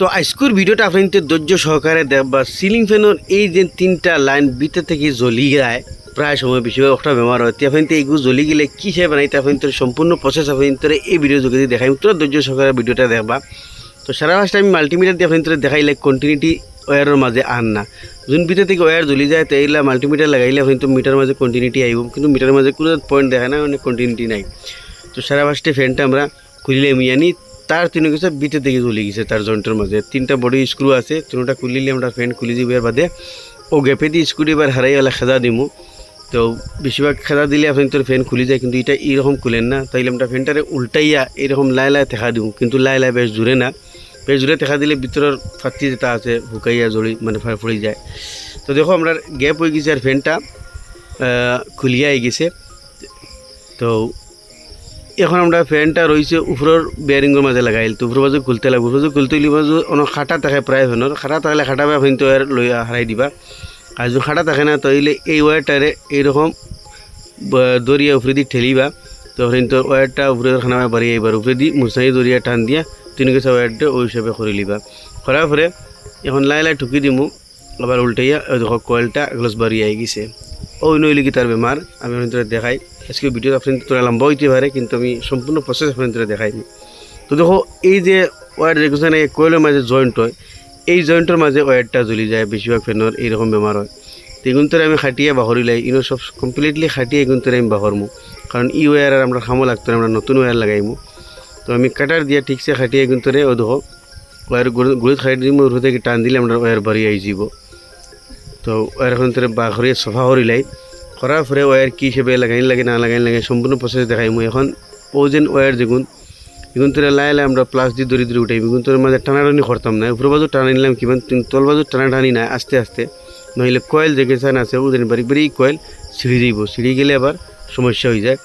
তো আজকের ভিডিওটা আপনাদের ধৈর্য সহকারে দেখবা সিলিং ফ্যানের এই যে তিনটা লাইন ভিতর থেকে জ্বলি যায়, প্রায় সময় বেশিরভাগ একটা বেমার হয়। তে আপনাদের এইগুলো জ্বলি গেলে কী সে বানাইতে আপনাদের সম্পূর্ণ প্রসেস আপনাদের এই ভিডিও যোগে দেখাই। তোরা ধৈর্য সহকারে ভিডিওটা দেখবা। তো সারা ফার্স্ট আমি মাল্টিমিটার দিয়ে আপনাদের দেখাইলে কন্টিনিউটি ওয়ারের মাঝে আন না। যোন ভিতর থেকে ওয়ার জ্বলি যায় তাইলে মাল্টিমিটার লাগাইলে আপনার মিটার মাঝে কন্টিনিউটি আইব কিন্তু মিটারের মাঝে কোনো পয়েন্ট দেখা না মানে কন্টিনিউটি নাই। তো সারা ফার্স্টে ফ্যানটা আমরা খুলিলে মিয়ানি তার তিন গেছে বিতে থেকে জ্বলে গেছে, তার জয়েন্টের মাঝে। তিনটা বডি স্ক্রু আছে, তিনটা খুলিলে আমরা ফ্যান খুলি দিব, এর বাদে ও গ্যাপে দিয়ে স্ক্রু এবার হারাই গেলে খেদা দিমু। তো বেশিরভাগ খেদা দিলে আপনি তোর ফ্যান খুলি যায়, কিন্তু এটা এইরকম খুলেন না। তাইলে আমরা ফ্যানটারে উল্টাইয়া এরকম লাই লাই দেখা দিও কিন্তু লাই লাই বেশ জুড়ে না। বেশ জুড়ে দেখা দিলে ভিতরের ফাটি যেটা আছে হুকাইয়া জড়ি মানে ফাড় ফুড়ি যায়। তো দেখো আমরা গ্যাপ হয়ে গেছে আর ফ্যানটা খুলিয়া গেছে। তো এখন আমরা ফ্যানটা রয়েছে উপরের বেয়ারিংয়ের মাঝে লাগাইল তো উপরের মাঝে খুলতে লাগবে। উপরে খুলতে হইলে মাঝে অনেক খাটা থাকে প্রায় ফ্যানের খাটা থাকলে খাটা বা ফ্যান তো আর লই হারাই দিবা। আর যদি খাটা থাকে না, তাহলে এই ওয়ারটারে এইরকম দরিয়া উপরে দিয়ে ঠেলিবা। তো কিন্তু ওয়ারটা উপরে খানা বাড়ি আইবার উপরে দিয়ে মুসাই দরিয়া টান দিয়া তিন গেছে ওয়ারটা ওই হিসাবে করে লিবা। করার পরে এখন লাই লাই ঠুকি দিমু। আবার উল্টাইয়া দেখো কয়েলটা গ্লাস বাড়ি আই গেছে। ওই নইলে কি তার বেমার আমি দেখাই। আজকে ভিডিও আপনাদের তোরা লম্বা হইতে পারে কিন্তু আমি সম্পূর্ণ প্রসেস আপনাদের দেখাইনি। তো দেখো, এই যে ওয়ার যেখানে কয়েলের মাঝে জয়েন্ট হয়, এই জয়েন্টের মাঝে ওয়ারটা জ্বলি যায়, বেশিরভাগ ফ্যানের এইরকম বেমার হয়। তো আমি খাটিয়ে বাহরি লাই, ইনো সব কমপ্লিটলি খাটিয়ে এগুন আমি বাহরমু কারণ ই ওয়ার আর আমরা খামো লাগতো আমরা নতুন ওয়ার লাগাইমু তো আমি কাটার দিয়ে ঠিকসে খাটিয়ে এগুন তোরে ও দেখো ওয়ার গুড়িত খাটি দিম ওর থেকে টান দিলে আমরা ওয়ার বাড়ি আই যাব। তো ওয়ার এখন তোরে বাহরি সফা করি লাই। করার পরে ওয়ার কী হিসেবে লাগাইন, লাগে না লাগাইন, লাগে সম্পূর্ণ প্রসেস দেখাইমু এখন ও যেন ওয়ার যেগুন এগুন তোরে লাই আমরা প্লাস দিয়ে দড়ি দড়ি উঠাই এগুন তোর মাঝে টানাটানি করতাম না। উপর বাজু টানা নিলাম কিমান তল বাজু টানা টানি না আস্তে আস্তে। নইলে কয়েল যে গেছান আছে, ওদের বাড়ি বাড়ি কয়েল ছিঁড়ি দিব। ছিঁড়ি গেলে আবার সমস্যা হয়ে যায়।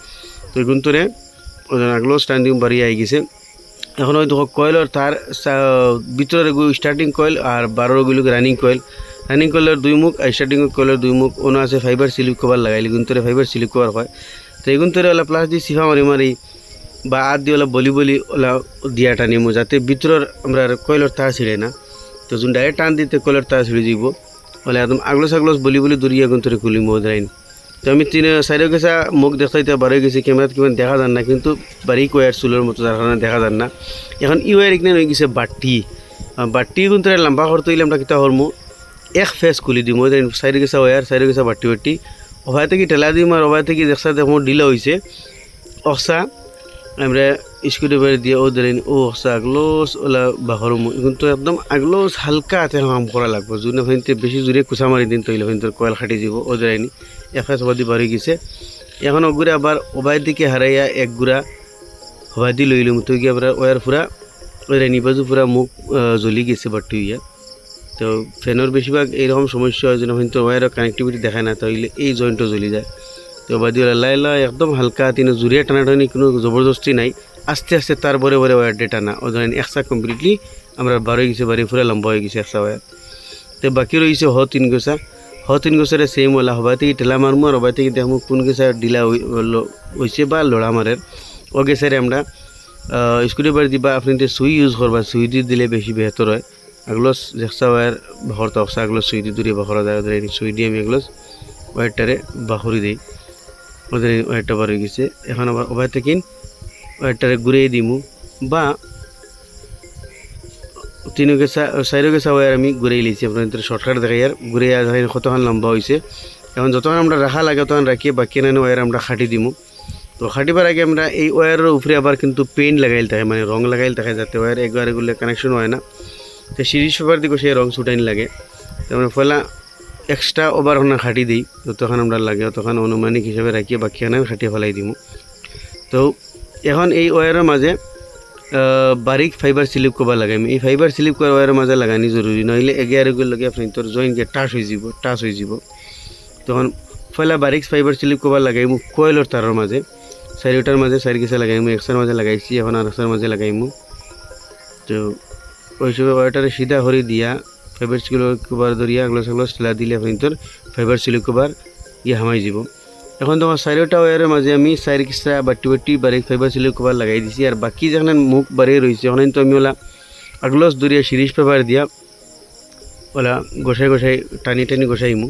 তো এগুন তোরে ওদের আগলো স্ট্যান্ডিং বাড়ি আই গেছে। এখন ওই দেখো কয়েলের তার ভিতরে স্টার্টিং কয়েল আর বারোগুলো রানিং কয়েল রানিং কয়েলের দুই মুখ আর স্টার্টিং কয়েলের দুই মুখ অন্য আছে ফাইবার সিলিক কভার লাগাইলে গুন্তরে ফাইবার সিলিক কভার হয়। তো এগুন তোরে ওলা প্লাস দিয়ে সিফা মারি মারি বা আদ দিয়ে ওলা বলি বলি ওলা দিয়া টানিমু যাতে ভিতরের আমরা কয়েলের তার ছিঁড়ে না। তো যোন ডাইরেক্ট টান দিতে কয়েলের তার ছিঁড়ে যাব ওলা একদম আগলস আগলস বলি বলি দূরিয়া গুন তোরে খুলি মোদাইন তো আমি তিন সাইডে গেছা মুখ দেখাইতে বারে গেছি, ক্যামেরাত কিমান দেখা যান না, কিন্তু বাড়ি কয়ার চুলের মতো যার কারণে দেখা যান না। এখন ই ওয়ার এখানে হয়ে গেছে বাটি। বাটি কিন্তু লম্বা করতে হইলে আমরা কিতা হরমু এক ফেস খুলি দিম ওই সাইডে গেছা ওয়ার সাইডে গেছা বাটি বাটি ওভাই থেকে ঠেলা দিম আর ওভাই থেকে দেখছা দেখো ডিলা হয়েছে অক্সা আমরা স্কুটি বাড়ি দিয়ে ও দিলেন ও অক্সা আগলোস ওলা বাহর কিন্তু একদম আগলোস হালকা হাতে কাম করা লাগবে। যোনে ফাইনতে বেশি জোরে কুচা মারি দিন তৈলে ফাইনতে কয়েল খাটি দিব ও দিলাইনি এক ফেস বাদি বাড়ি গেছে। এখন ওগুড়া আবার ওবাই দিকে হারাইয়া এক গুড়া হবাই দি লইলাম তো গিয়ে আবার ওয়ার ফুরা ওই রানি বাজু পুরা মুখ জ্বলি গেছে বাট্টু ইয়া তো ফ্যানের বেশিরভাগ এইরকম সমস্যা হয় যেন হয়তো ওয়ারের কানেক্টিভিটি দেখায় না তাহলে এই জয়েন্টও জ্বলি যায়। তো বাদি লাই লাই একদম হালকা তিনি জুড়িয়ে টানাটানি কোনো জবরদস্তি নাই, আস্তে আস্তে তার বরে বরে ওয়ার ডে টানা ও ধরেন একসা কমপ্লিটলি আমরা বারো গেছে বাড়ি ফুরা লম্বা হয়ে গেছে একসা ওয়ার তো বাকি রয়েছে হ তিন গোসা হ তিন গোসারে সেম ওলা হবাই থেকে ঠেলা মারমু আর হবাই থেকে দেখমু কোন গেছা ডিলা হয়েছে বা লড়া মারের ও গেছারে আমরা স্কুটি বাড়ি দিবা আপনি সুই ইউজ করবা সুই দিয়ে দিলে বেশি বেহতর হয়। এগুলো দেখছা ওয়ার বাহর তকসা এগুলো সুই দিয়ে দূরে বাহরা যায়, ওদের দিয়ে আমি এগুলো ওয়ারটারে বাহরি দিই। ওদের ওয়ারটা বার হয়ে গেছে। এখন আবার ওভার থেকে ওয়ারটারে ঘুরিয়ে দিমু। বা তিন গেছা চাইর গেছা ওয়ার আমি ঘুরিয়ে লিছি। আপনার শর্টকাট দেখাই আর ঘুরিয়ে দেখেন কতক্ষণ লম্বা হয়েছে এখন যতক্ষণ আমরা রাখা লাগে তখন রাখিয়ে বাকি না ওয়ার আমরা খাটি দিমু। তো খাটিবার আগে আমরা এই ওয়ারের উপরে আবার কিন্তু পেইন্ট লাগাইল থাকে মানে রং লাগাইল থাকে, যাতে ওয়ার একবার এগুলো কানেকশন হয় না। তো সিরিজ পেপার দিকে সেই রং ছুটাইন লাগে। তো আমরা পয়লা এক্সট্রা ওভার ওখানে খাটি দিই যতক্ষণ আমরা লাগে তখন অনুমানিক হিসাবে রাখিয়ে বাকি আনে খাটিয়ে ফেলাই দিমু। তো এখন এই ওয়ারের মাঝে বারিক ফাইবার স্লিপ কভার লাগাইম। এই ফাইবার স্লিপ কভার ওয়ারের মাঝে লাগানি জরুরি নইলে এগে আর এগুলো লাগে আপনি তোর জয়েন গিয়ে টাচ হয়ে যাব টাচ হয়ে যাব। তখন পয়লা বারিক ফাইবার স্লিপ কভার লাগাইমু কয়েলের তারের মাঝে। চারিটার মাঝে চারি গেছে লাগাইমু একশোর মাঝে লাগাইছি, এখন আর একশোর মাঝে লাগাইমু। তো ওই হিসেবে ওয়াটারে সিধা করে দিয়া ফাইবার সিলিক কভার ধরিয়া এগুলো সেগুলো সেলা দিলে তোর ফাইবার সিলিক কভার ইয়ে হামাই যাব এখন তোমার চারিটা ওয়ারের মাঝে আমি চারি কিস্তা বাটি বাটি ফাইবার সিলিক কভার লাগাই দিছি, আর বাকি যেখানে মুখ বাড়িয়ে রয়েছে ওখানে তো আমি ওলা আগলস দরিয়া সিরিজ পেপার দিয়া, ওলা গোসাই গোসাই টানি টানি গোসাইমু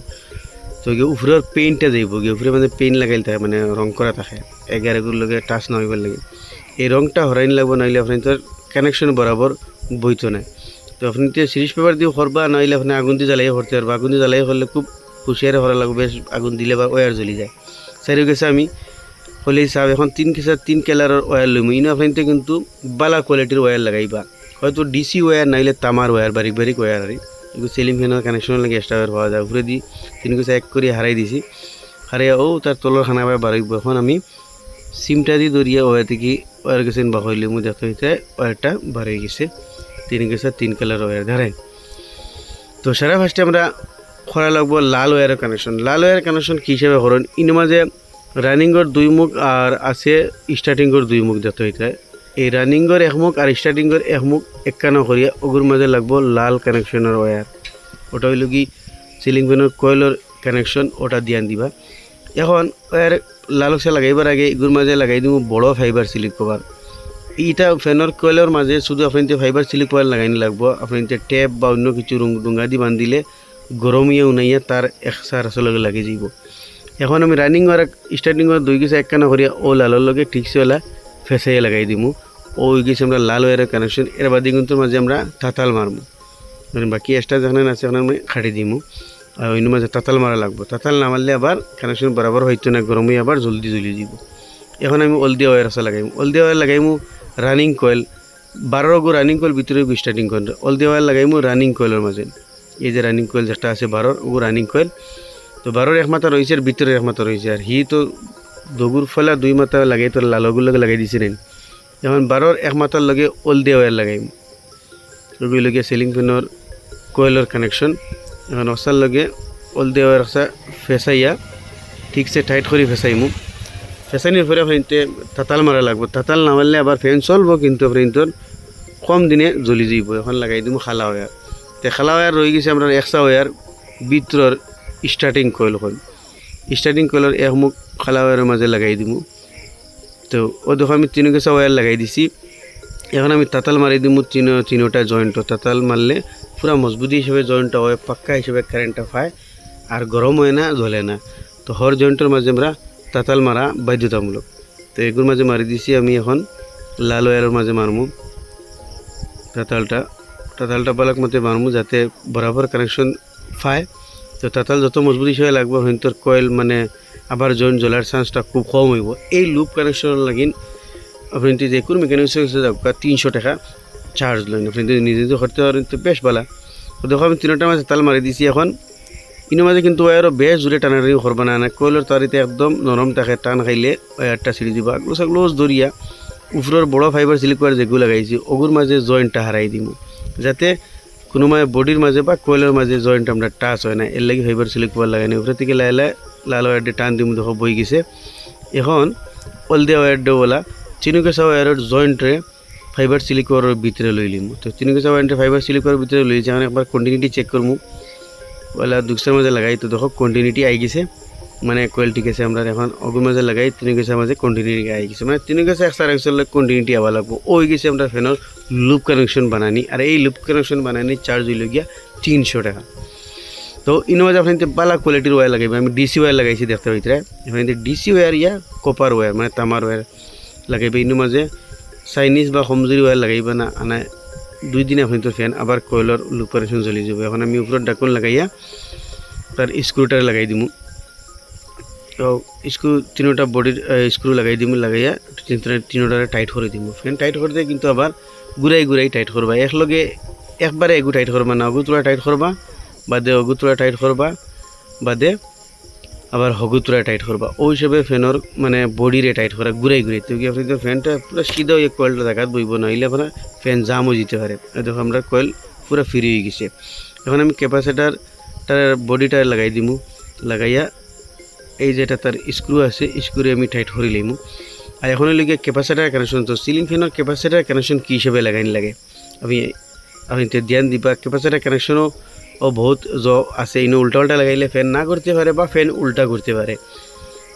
তো গিয়ে উপরের পেইন্টটা যাইব, গিয়ে উপরে মানে পেইন্ট লাগাইল থাকে মানে রং করা থাকে এগারোগুলোর লগে টাচ না লাগে। এই রংটা হরাইন লাগবো নাইলে আপনি তোর কানেকশন বরাবর বইতো না তো আপনি তো সিরিজ পেপার দিয়ে হরবা নাইলে আপনি আগুন দিয়ে জ্বালাই হরতে পারবা আগুন দিয়ে জ্বালাই হরলে খুব হুঁশিয়ারে হরা লাগবে বেশ আগুন দিলে বা ওয়ার জ্বলি যায়। সারি গেছে আমি হলে হিসাব এখন তিন কেসার তিন কালারের ওয়ার লইমু ইনো আপনি কিন্তু বালা কোয়ালিটির ওয়ার লাগাইবা। হয়তো ডিসি ওয়ার নাইলে তামার ওয়ার বারিক বারিক ওয়ার আর এগুলো সিলিং ফ্যানের কানেকশন লাগে এক্সট্রা ওয়ার পাওয়া যায়। উপরে দি তিন কেসা এক করে হারাই দিছি। হারাইয়া ও তার তলর খানা বাই বাড়াইব এখন আমি সিমটা দিয়ে দরিয়া ওয়ার থেকে ওয়ার গেছেন বা হইলে মু দেখতে হইতে ওয়ারটা বাড়াই গেছে। তিন গেছে, তিন কালার ওয়ার ধরেন। তো সারা ফার্স্টে আমরা করা লাগবো লাল ওয়ারের কানেকশন লাল ওয়ারের কানেকশন কী হিসাবে করেন? ইন মাঝে রানিংয়ের দুই মুখ আর আছে স্টার্টিংয়ের দুই মুখ দেখতে হইতে এই রানিংয়ের এক মুখ আর স্টার্টিংয়ের এক মুখ করিয়া ওগুর মাঝে লাগবো লাল কানেকশনের ওয়ার ওটা হইল কি সিলিং ফ্যানের কয়েলের কানেকশন ওটা দিয়ান দিবা। এখন ওয়ার লালকসা লাগাইবার আগে এগুর মাঝে লাগাই দিব বড় ফাইবার সিলিক কভার এইটা ফ্যানের কয়েলের মাঝে শুধু আপনি ফাইবার সিলিক কয়েল লাগাইনি লাগবো। আপনি টেপ বা অন্য কিছু ডুঙ্গা দি বান্ধিলে গরমিয়ে উনাইয়া তার একসার আসলে লাগিয়ে যাইব এখন আমি রানিং আর স্টার্টিং আর দুই গেছে একখানা করিয়া ও লালের লগে ঠিকছে ওলা ফেসাইয়া লাগাই দিমু। ও ওই গেছে আমরা লাল ওয়ারের কানেকশন এর বাদে কিন্তু মাঝে আমরা তাতাল মারমু মানে বাকি এক্সট্রা যেখানে আছে ওখানে আমি খাটি দিমু। আর অন্য মাঝে তাতাল মারা লাগবো। তাতাল না মারলে আবার কানেকশন বরাবর হইতো না গরম আবার জলদি জ্বলি যাব। এখন আমি অলদিয়া ওয়ার আছে লাগাইমু। অলদিয়া ওয়ার লাগাইমু রানিং কয়েল বারো গো রানিং কয়েল ভিতরে স্টার্টিং কয়েল অলদিয়া ওয়ার লাগাইমু রানিং কয়েলের মাঝে এই যে রানিং কয়েল যেটা আছে বারোর, ও রানিং কয়েল তো বারোর এক মাথা রয়েছে আর ভিতরে এক মাথা রয়েছে। আর হি তো দগুর ফলা দুই মাথা লাগাই তোর লালগুর লগে লাগাই দিছিলেন এখন বারোর এক লগে অলদিয়া ওয়ার লাগাইম ওগুলি লগে সিলিং ফ্যানের কয়েলের কানেকশন এখন অসার লগে অলদিয়া ওয়ার আসা ফেসাইয়া ঠিকসে টাইট করে ফেসাইমু ফেসানির পরে ফ্রেন্টে তাতাল মারা লাগবো। তাতাল না মারলে আবার ফ্যান চলবো কিন্তু ফ্রেন্টর কম দিনে জ্বলি যাইব। এখন লাগাই দিব খালা ওয়ার। তে খালা ওয়ার রয়ে গেছে আমরা একশা ওয়ার ভিতরের স্টার্টিং কয়েল এখন। স্টার্টিং কয়েলের এক মুখ খালা ওয়ারের মাঝে লাগাই দিব তো ও দেখো আমি তিন গেছা ওয়ার লাগাই দিছি। এখন আমি তাতাল মারি দিব তিন, তিনোটা জয়েন্ট তাতাল মারলে পুরা মজবুতি হিসেবে জয়েন্টটা হয়, পাক্কা হিসেবে কারেন্টটা পায়। আর গরম হয় না, জ্বলে না। তো হর জয়েন্টের মাঝে আমরা তাতাল মারা বাধ্যতামূলক। তো এগুলোর মাঝে মারি দিছি আমি এখন লাল ওয়ারের মাঝে মারমু। তাতালটা তাতালটা বালাক মতে মারমু যাতে বরাবর কানেকশন পায়। তো তাতাল যত মজবুত হিসেবে লাগবে হইন্তর কয়েল মানে আবার জয়েন্ট জ্বলার চান্সটা খুব কম হইব। এই লুপ কানেকশন লাগিন আপনি যে কোনো মেকানিক্স যাক তিনশো টাকা চার্জ লইন। আপনি যদি নিজে যদি করতে পারেন, তো বেশ ভালো। দেখো আমি তিনটা মাঝে তাল মারি দিছি এখন। ইনো মাঝে কিন্তু ওয়ারও বেশ জোরে টানাটানি করবা না কয়েলের তারিতে একদম নরম থাকে টান খাইলে ওয়ারটা ছিঁড়ি দিবা। আগলো সাগলো দরিয়া উপরের বড় ফাইবার সিলিকোয়ার যেগুলো লাগাইছি ওগুর মাঝে জয়েন্টটা হারাই দিব যাতে কোনো মানে বডির মাঝে বা কয়েলের মাঝে জয়েন্ট আমরা টাচ হয় না, এর লাগে ফাইবার সিলিকোয়ার লাগাই না উপরে থেকে লাইলে লাল ওয়ারডে টান দিম, দেখো বই গেছে। এখন অলদিয়া ওয়ারডে বলা চিনুকেশা ওয়ারের জয়েন্টরে ফাইবার সিলিকোয়ারের ভিতরে লই লিমু। তো চিনুকেশা ওয়ারেন্টে ফাইবার সিলিকোয়ারের ভিতরে লই যাওয়ার একবার কন্টিনিউটি চেক করমু ওলা দুঃখের মাঝে লাগাই তো দেখো কন্টিনিউটি আই গেছে মানে কয়েল ঠিক আছে আমরা এখন অগুর মাঝে লাগাই তিন গেছে মাঝে কন্টিনিউটি আই গেছে মানে তিন গেছে একসার একসার কন্টিনিউটি আবার লাগবো ওই গেছে আমরা ফ্যানের লুপ কানেকশন বানানি আর এই লুপ কানেকশন বানানি চার্জ হইল গিয়া তিনশো টাকা তো ইনো মাঝে আপনি বালা কোয়ালিটির ওয়ার লাগাইবে আমি ডিসি ওয়ার লাগাইছি দেখতে ভিতরে এখানে ডিসি ওয়ার ইয়া কপার ওয়ার মানে তামার ওয়ার লাগাইবে ইনো মাঝে চাইনিজ বা কমজুরি ওয়ার লাগাইবে না আনা দুই দিন আপনি তো ফ্যান আবার কয়েলের লুপ কানেকশন চলে যাব। এখন আমি উপরে ডাকুন লাগাইয়া তার স্ক্রুটার লাগাই দিমু। স্ক্রু তিনোটা বডির স্ক্রু লাগাই দিমু, লাগাইয়া তিনোটারে টাইট করে দিমু। ফ্যান টাইট করে দিয়ে কিন্তু আবার ঘুরাই ঘুরাই টাইট করবা একলগে একবারে এগু টাইট করবা না অগুতরা টাইট করবা বাদে অগুতরা টাইট করবা বাদে আবার হগুতরা টাইট করবা। ওই হিসেবে ফ্যানের মানে বডিরে টাইট করা, ঘুরাই ঘুরাই। তো কি আপনি তো ফ্যানটা পুরো সিধা ওই কয়েলটা দেখাত বইব? নইলে আপনার ফ্যান জামও যেতে পারে। দেখো আমরা কয়েল পুরো ফ্রি হয়ে গেছে। এখন আমি ক্যাপাসিটার, তার বডিটা লাগাই দিমু। লাগাইয়া এই যেটা তার স্ক্রু আছে, স্ক্রু আমি টাইট করে লইমু। আর এখন লিগে ক্যাপাসিটার কানেকশন তো সিলিং ফ্যানের ক্যাপাসিটার কানেকশন কী হিসেবে লাগাইন লাগে? আমি আপনি ধ্যান দিবা, ক্যাপাসিটার কানেকশনও ও বহুত জ আছে, ইনো উল্টা উল্টা লাগাইলে ফ্যান না করতে পারে বা ফ্যান উল্টা করতে পারে।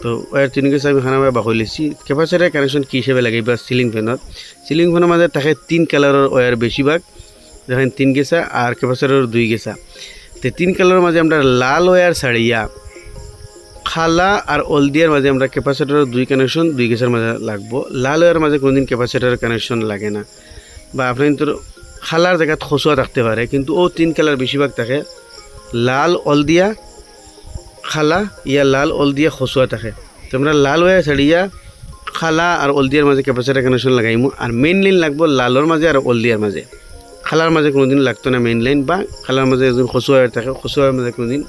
তো ওয়ার তিন গেছে আমি খানা বাকই লেছি ক্যাপাসিটার কানেকশন কী হিসেবে লাগাইবা সিলিং ফ্যানত সিলিং ফ্যানের মাঝে থাকে তিন কালারের ওয়ার বেশিরভাগ দেখেন তিন গেছা আর ক্যাপাসিটর দুই গেছা তো তিন কালারের মাঝে আমরা লাল ওয়ার ছাড়িয়া খালা আর অলদিয়ার মাঝে আমরা ক্যাপাসিটরের দুই কানেকশন দুই গেছার মাঝে লাগবো। লাল ওয়ার মাঝে কোনোদিন ক্যাপাসিটরের কানেকশন লাগে না। বা আপনি তোর খালার জায়গাত খসুয়া থাকতে পারে, কিন্তু ও তিন কালার বেশিরভাগ থাকে। লাল অলদিয়া খালা ইয়া লাল অলদিয়া খসুয়া থাকে। তো আমরা লাল ওয়ার ছাড়িয়া খালা আর অলদিয়ার মাঝে ক্যাপাসিটার কানেকশন লাগাইমু আর মেইন লাইন লাগবো লালর মাঝে আর অলদিয়ার মাঝে খালার মাঝে কোনোদিন লাগতো না মেইন লাইন বা খালার মাঝে এজন খসুয়া থাকে খসুয়ার মাঝে কোনোদিন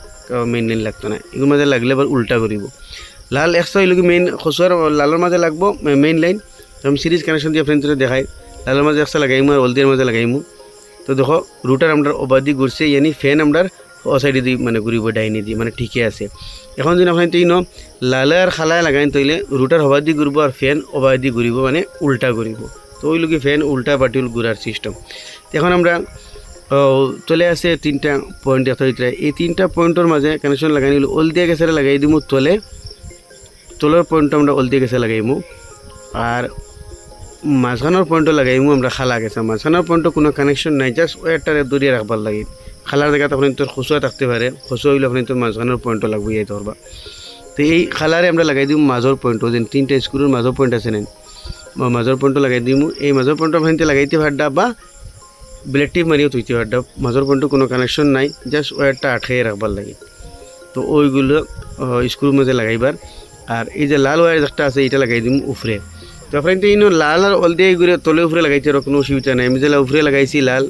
মেইন লাইন লাগতো না। এগুলোর মাঝে লাগলে এবার উল্টা করিব লাল একশো হইলে মেইন খসুয়ার লালর মাঝে লাগবো মেইন লাইন আমি সিরিজ কানেকশন দিয়ে ফ্রেন্ড দেখাই লালের মাঝে একশো লাগাইমু আর অলদিয়ার মাঝে লাগাইমু তো দেখো রুটার আমরা অবাদি ঘুরছে, ইয়ানি ফ্যান আমরা ও সাইডে মানে ঘুরিব, ডাইনি দিয়ে মানে ঠিকই আছে। এখন যদি আপনার তিন লালে আর খালায় লাগাইন তৈলে রুটার হবার দিয়ে ঘুরবো আর ফ্যান দিয়ে ঘুরিব মানে উল্টা ঘুরিব। তো ওই লোকে ফ্যান উল্টা পাটিল ঘুরার সিস্টেম এখন আমরা তলে আছে তিনটা পয়েন্ট অথরিটি এই তিনটা পয়েন্টের মাঝে কানেকশন লাগাই নিল ওল দিয়ে গেছে লাগাই দিমু তলে। তলের পয়েন্ট আমরা ওল দিয়ে গেছে লাগাইমু আর মাঝখানোর পয়েন্টও লাগাইমু আমরা খালা গেছে। মাঝখানোর পয়েন্টও কোনো কানেকশন নাই জাস্ট ওয়ারটারে দূরিয়ে রাখবার লাগে। খালার জায়গাতে আপনি তোর খসুয়া থাকতে পারে খসুয়া হইলে আপনি তোর মাঝখানোর পয়েন্টও লাগবে এই ধরবা তো এই খালারে আমরা লাগাই দিম মাজর পয়েন্টও যেন তিনটা স্ক্রুর মাজর পয়েন্ট আছে নেন। মাজর পয়েন্টও লাগাই দিমু এই মাজর পয়েন্টও আপনি লাগাইতে পারডা বা ব্লেড টিপ মারিও তুইতে পারডা মাজর পয়েন্টও কোনো কানেকশন নাই জাস্ট ওয়ারটা আটকাই রাখবার লাগে। তো ওইগুলো স্ক্রুর মধ্যে লাগাইবার আর এই যে লাল ওয়ার একটা আছে এটা লাগাই দিম উফরে তো ফ্রেন্ড ইনো লাল আর অলদে ঘুরে তলে উপরে লাগাইছে আর কোনো অসুবিধা নাই। আমি যে উপরে লাগাইছি লাল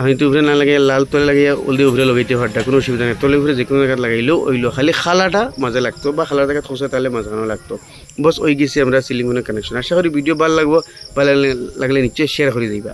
আমি তো উপরে না লাগাই লাল তলে লাগাইয়া হলদি উপরে লাগাইতে পারটা কোনো অসুবিধা নাই। তলে উপরে যে কোনো জায়গায় লাগাইলেও ওইলো খালি খালাটা মাঝে লাগতো বা খালার জায়গায় খসে তাহলে মাঝখানে লাগতো। বস ওই গেছি, আমরা সিলিং কানেকশন আশা করি ভিডিও ভালো লাগবো, ভালো লাগলে নিশ্চয়ই শেয়ার করে দিবা।